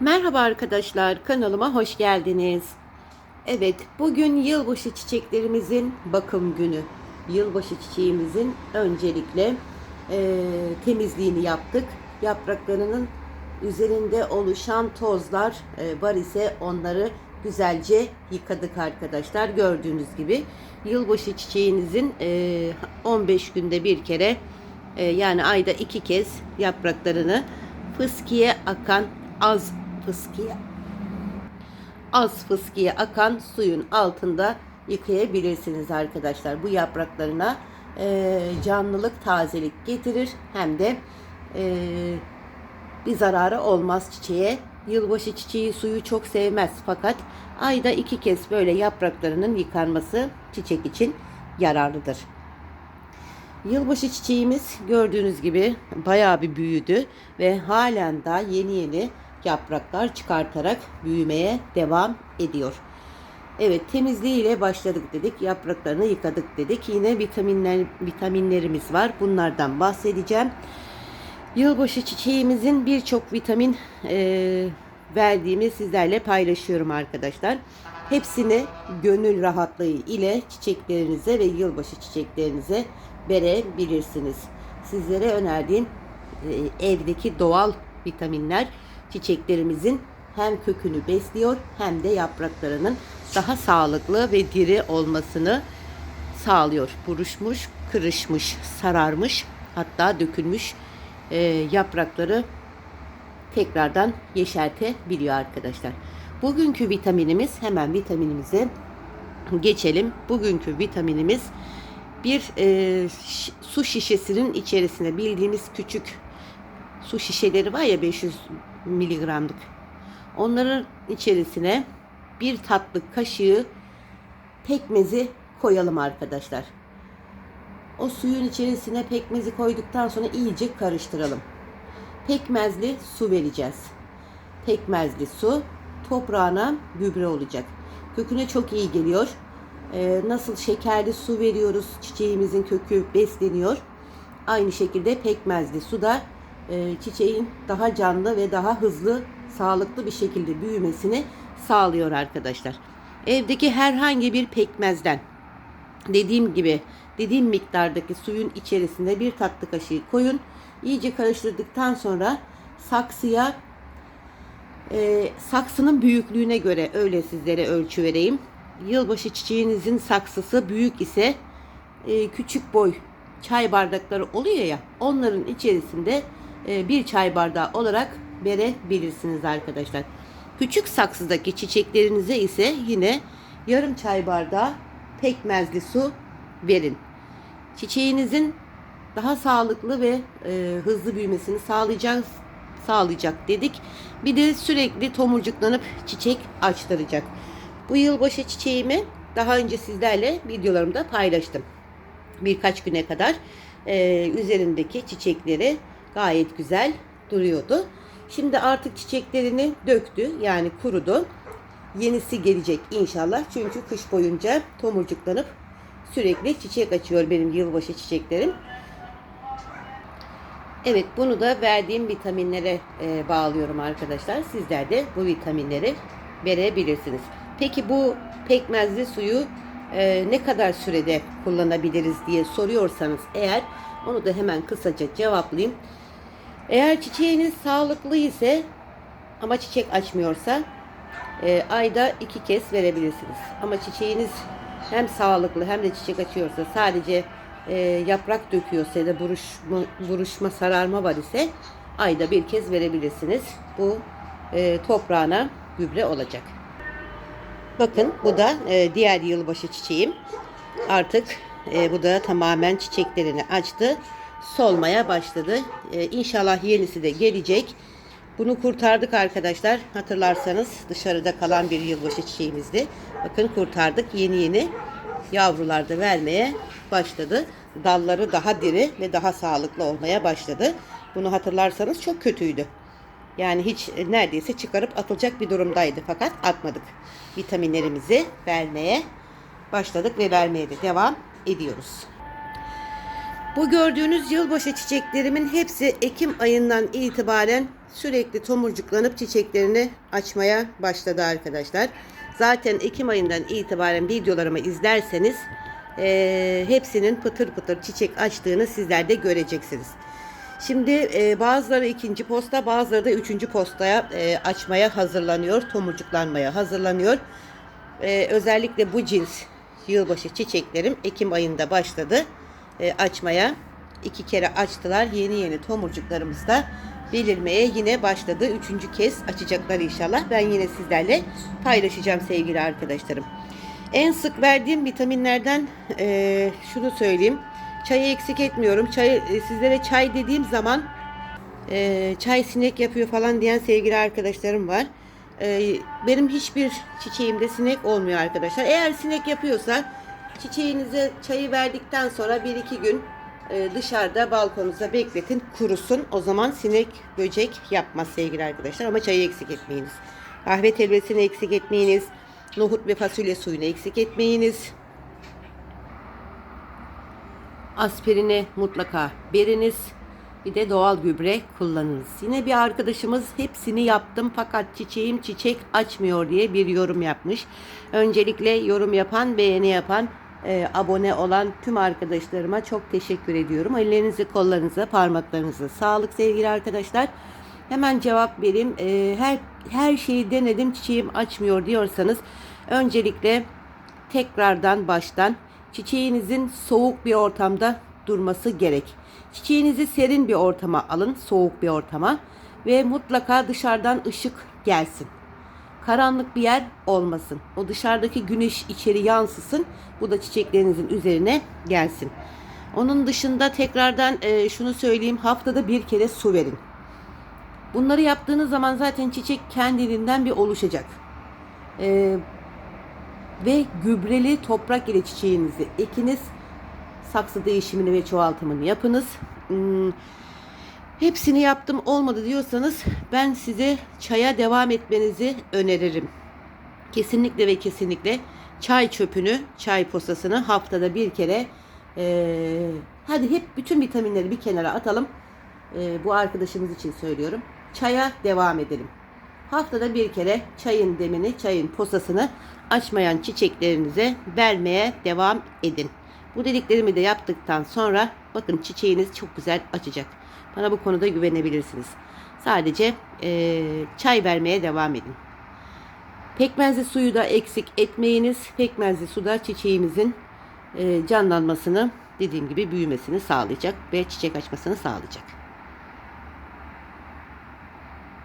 Merhaba arkadaşlar, kanalıma hoş geldiniz. Evet, bugün yılbaşı çiçeklerimizin bakım günü. Yılbaşı çiçeğimizin öncelikle eee, temizliğini yaptık. Yapraklarının üzerinde oluşan tozlar e, var ise onları güzelce yıkadık arkadaşlar. Gördüğünüz gibi yılbaşı çiçeğinizin eee, 15 günde bir kere e, yani ayda iki kez yapraklarını fıskiye akan az fıskiye az fıskiye akan suyun altında yıkayabilirsiniz arkadaşlar. Bu yapraklarına e, canlılık, tazelik getirir hem de e, bir zararı olmaz çiçeğe. Yılbaşı çiçeği suyu çok sevmez fakat ayda iki kez böyle yapraklarının yıkanması çiçek için yararlıdır. Yılbaşı çiçeğimiz gördüğünüz gibi bayağı bir büyüdü ve halen daha yeni yeni yapraklar çıkartarak büyümeye devam ediyor. Evet temizliğiyle başladık dedik. Yapraklarını yıkadık dedik. Yine vitaminler vitaminlerimiz var. Bunlardan bahsedeceğim. Yılbaşı çiçeğimizin birçok vitamin e, verdiğimi sizlerle paylaşıyorum arkadaşlar. Hepsini gönül rahatlığı ile çiçeklerinize ve yılbaşı çiçeklerinize verebilirsiniz. Sizlere önerdiğim e, evdeki doğal vitaminler çiçeklerimizin hem kökünü besliyor hem de yapraklarının daha sağlıklı ve diri olmasını sağlıyor. Buruşmuş, kırışmış, sararmış hatta dökülmüş e, yaprakları tekrardan yeşertebiliyor arkadaşlar. Bugünkü vitaminimiz hemen vitaminimize geçelim. Bugünkü vitaminimiz bir e, su şişesinin içerisine bildiğimiz küçük su şişeleri var ya 500 miligramlık. Onların içerisine bir tatlı kaşığı pekmezi koyalım arkadaşlar. O suyun içerisine pekmezi koyduktan sonra iyice karıştıralım. Pekmezli su vereceğiz. Pekmezli su toprağına gübre olacak. Köküne çok iyi geliyor. Ee, nasıl şekerli su veriyoruz, çiçeğimizin kökü besleniyor. Aynı şekilde pekmezli su da çiçeğin daha canlı ve daha hızlı, sağlıklı bir şekilde büyümesini sağlıyor arkadaşlar. Evdeki herhangi bir pekmezden dediğim gibi dediğim miktardaki suyun içerisine bir tatlı kaşığı koyun. İyice karıştırdıktan sonra saksıya e, saksının büyüklüğüne göre öyle sizlere ölçü vereyim. Yılbaşı çiçeğinizin saksısı büyük ise e, küçük boy çay bardakları oluyor ya onların içerisinde e, bir çay bardağı olarak verebilirsiniz arkadaşlar. Küçük saksıdaki çiçeklerinize ise yine yarım çay bardağı pekmezli su verin. Çiçeğinizin daha sağlıklı ve e, hızlı büyümesini sağlayacak sağlayacak dedik. Bir de sürekli tomurcuklanıp çiçek açtıracak. Bu yılbaşı çiçeğimi daha önce sizlerle videolarımda paylaştım. Birkaç güne kadar e, üzerindeki çiçekleri gayet güzel duruyordu. Şimdi artık çiçeklerini döktü yani kurudu. Yenisi gelecek inşallah. Çünkü kış boyunca tomurcuklanıp sürekli çiçek açıyor benim yılbaşı çiçeklerim. Evet bunu da verdiğim vitaminlere e, bağlıyorum arkadaşlar. Sizler de bu vitaminleri verebilirsiniz. Peki bu pekmezli suyu e, ne kadar sürede kullanabiliriz diye soruyorsanız eğer onu da hemen kısaca cevaplayayım. Eğer çiçeğiniz sağlıklı ise ama çiçek açmıyorsa e, ayda iki kez verebilirsiniz. Ama çiçeğiniz hem sağlıklı hem de çiçek açıyorsa sadece e, yaprak döküyorsa ya da buruşma, buruşma sararma var ise ayda bir kez verebilirsiniz. Bu e, toprağına gübre olacak. Bakın bu da e, diğer yılbaşı çiçeğim. Artık e, bu da tamamen çiçeklerini açtı. Solmaya başladı. E, inşallah yenisi de gelecek. Bunu kurtardık arkadaşlar. Hatırlarsanız dışarıda kalan bir yılbaşı çiçeğimizdi. Bakın kurtardık. Yeni yeni yavrular da vermeye başladı. Dalları daha diri ve daha sağlıklı olmaya başladı. Bunu hatırlarsanız çok kötüydü. Yani hiç neredeyse çıkarıp atılacak bir durumdaydı fakat atmadık. Vitaminlerimizi vermeye başladık ve vermeye de devam ediyoruz. Bu gördüğünüz yılbaşı çiçeklerimin hepsi Ekim ayından itibaren sürekli tomurcuklanıp çiçeklerini açmaya başladı arkadaşlar. Zaten Ekim ayından itibaren videolarımı izlerseniz eee, hepsinin pıtır pıtır çiçek açtığını sizler de göreceksiniz. Şimdi eee, bazıları ikinci posta bazıları da üçüncü postaya eee, açmaya hazırlanıyor. Tomurcuklanmaya hazırlanıyor. Eee, özellikle bu cins yılbaşı çiçeklerim Ekim ayında başladı e, açmaya. iki kere açtılar. Yeni yeni tomurcuklarımız da belirmeye yine başladı. Üçüncü kez açacaklar inşallah. Ben yine sizlerle paylaşacağım sevgili arkadaşlarım. En sık verdiğim vitaminlerden e, şunu söyleyeyim. Çayı eksik etmiyorum. Çay, e, sizlere çay dediğim zaman e, çay sinek yapıyor falan diyen sevgili arkadaşlarım var. E, benim hiçbir çiçeğimde sinek olmuyor arkadaşlar. Eğer sinek yapıyorsa çiçeğinize çayı verdikten sonra 1-2 gün e, dışarıda balkonunuzda bekletin kurusun. O zaman sinek böcek yapmaz sevgili arkadaşlar ama çayı eksik etmeyiniz. Kahve telvesini eksik etmeyiniz. Nohut ve fasulye suyunu eksik etmeyiniz. Aspirini mutlaka veriniz. Bir de doğal gübre kullanınız. Yine bir arkadaşımız hepsini yaptım fakat çiçeğim çiçek açmıyor diye bir yorum yapmış. Öncelikle yorum yapan, beğeni yapan, e, abone olan tüm arkadaşlarıma çok teşekkür ediyorum. Ellerinize, kollarınıza, parmaklarınıza sağlık sevgili arkadaşlar. Hemen cevap vereyim. E, her her şeyi denedim çiçeğim açmıyor diyorsanız öncelikle tekrardan baştan çiçeğinizin soğuk bir ortamda durması gerek. Çiçeğinizi serin bir ortama alın, soğuk bir ortama ve mutlaka dışarıdan ışık gelsin. Karanlık bir yer olmasın. O dışarıdaki güneş içeri yansısın. Bu da çiçeklerinizin üzerine gelsin. Onun dışında tekrardan e, şunu söyleyeyim. Haftada bir kere su verin. Bunları yaptığınız zaman zaten çiçek kendiliğinden bir oluşacak. E, ve gübreli toprak ile çiçeğinizi ekiniz. Saksı değişimini ve çoğaltımını yapınız. Hmm, hepsini yaptım olmadı diyorsanız ben size çaya devam etmenizi öneririm. Kesinlikle ve kesinlikle çay çöpünü, çay posasını haftada bir kere eee, hadi hep bütün vitaminleri bir kenara atalım. Eee, bu arkadaşımız için söylüyorum. Çaya devam edelim. Haftada bir kere çayın demini, çayın posasını açmayan çiçeklerinize vermeye devam edin. Bu dediklerimi de yaptıktan sonra bakın çiçeğiniz çok güzel açacak. Bana bu konuda güvenebilirsiniz. Sadece eee, çay vermeye devam edin. Pekmezli suyu da eksik etmeyiniz. Pekmezli suda çiçeğimizin eee, canlanmasını dediğim gibi büyümesini sağlayacak ve çiçek açmasını sağlayacak.